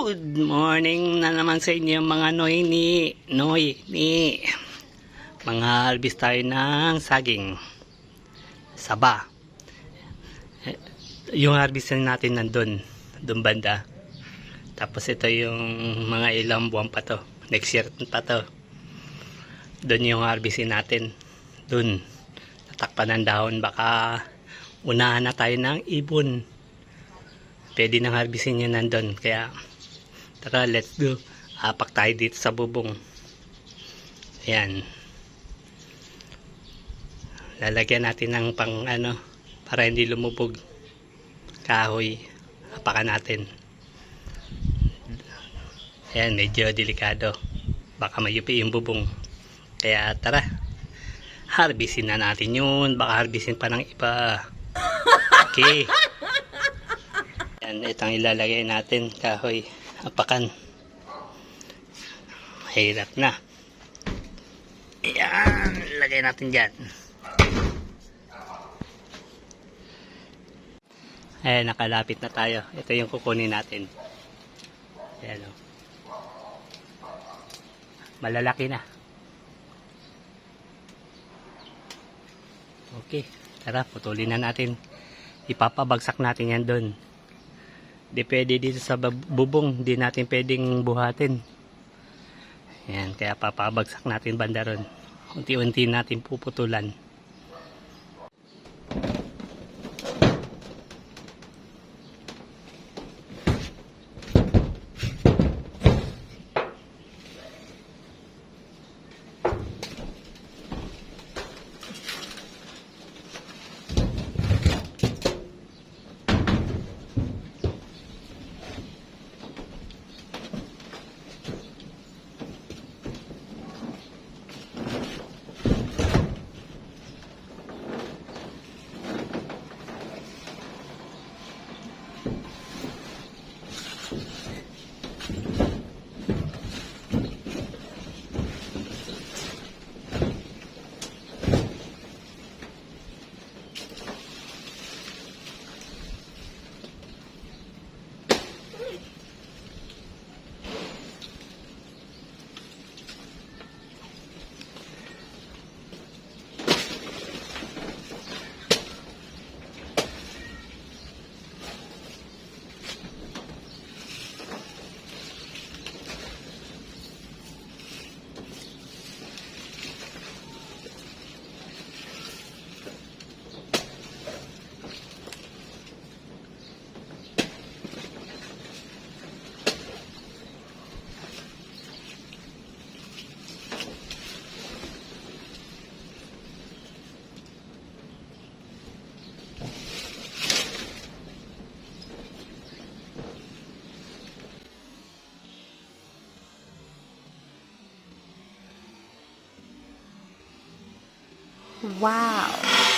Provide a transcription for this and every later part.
Good morning na naman sa inyo mga noy ni noy ni. Mga harvest tayo ng saging. Saba. Eh, yung harvest natin nandun dun banda. Tapos ito yung mga ilang buwan pa to. Next year pa to. Dun yung harvestin natin. Dun. Natakpan ng dahon. Baka unahan na tayo ng ibon. Pwede nang harvestin yun nandun. Kaya tara let's go. Apak tayo dito sa bubong. Ayan. Lalagyan natin ng pang ano para hindi lumubog. Kahoy. Apakan natin. Ayan medyo delikado. Baka mayupi yung bubong. Kaya tara. Harvestin na natin yun. Baka harvestin pa ng iba. Okay. Yan, itong ilalagay natin, kahoy, apakan. Mahirap na. Yan, lagay natin dyan. Ayan, nakalapit na tayo. Ito yung kukunin natin. Ayan o. Malalaki na. Okay, tara, putulin na natin. Ipapabagsak natin yan doon. Di pwede dito sa bubong, di natin pwedeng buhatin. Yan, kaya papabagsak natin banda ron. Unti-unti natin puputulan. 哇哦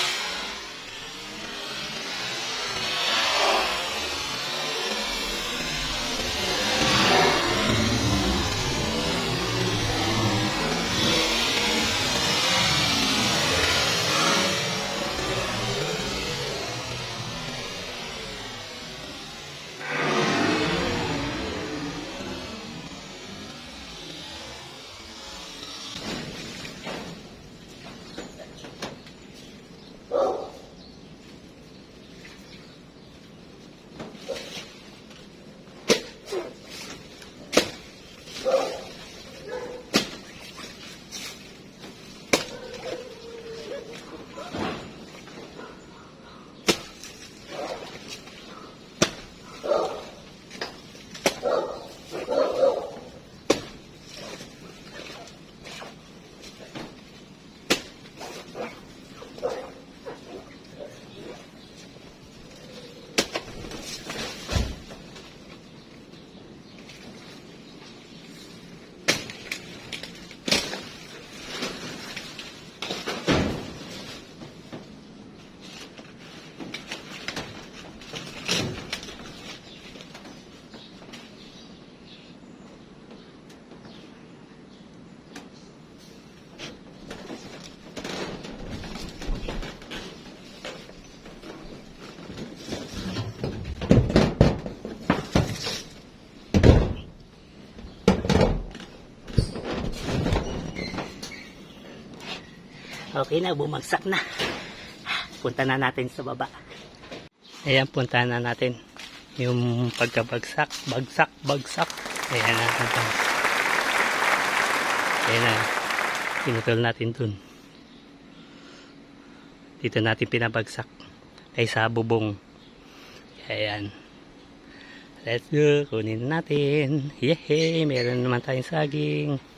Okay na, bumagsak na. Punta na natin sa baba. Ayan, punta na natin. Yung pagkabagsak, bagsak, bagsak. Ayan na. Ayan na. Pinutol natin dun. Dito natin pinabagsak. Ay sa bubong. Ayan. Let's go. Kunin natin. Yehey! Meron naman tayong saging.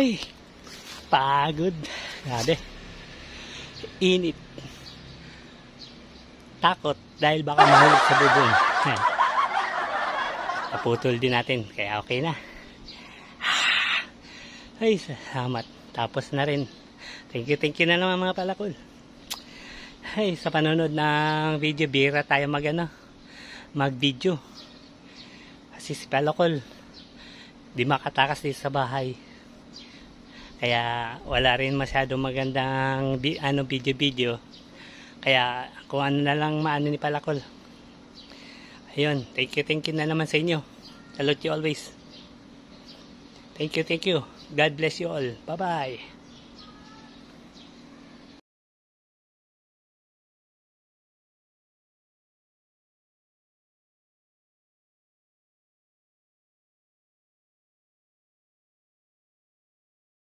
Ay, pagod. Grabe. Init. Takot dahil baka mahulog sa bubong. Yan. Naputol din natin, kaya okay na. Ay, salamat. Tapos na rin. Thank you, thank you na naman mga palakol. Ay, sa panonood ng video, bira tayo mag ano, mag video. Kasi si palakol, di makatakas dito sa bahay. Kaya wala rin masyadong magandang ano video video. Kaya kung ano na lang maano ni Palakol. Ayun, thank you, thank you na naman sa inyo. Salute you always. Thank you, thank you. God bless you all. Bye-bye.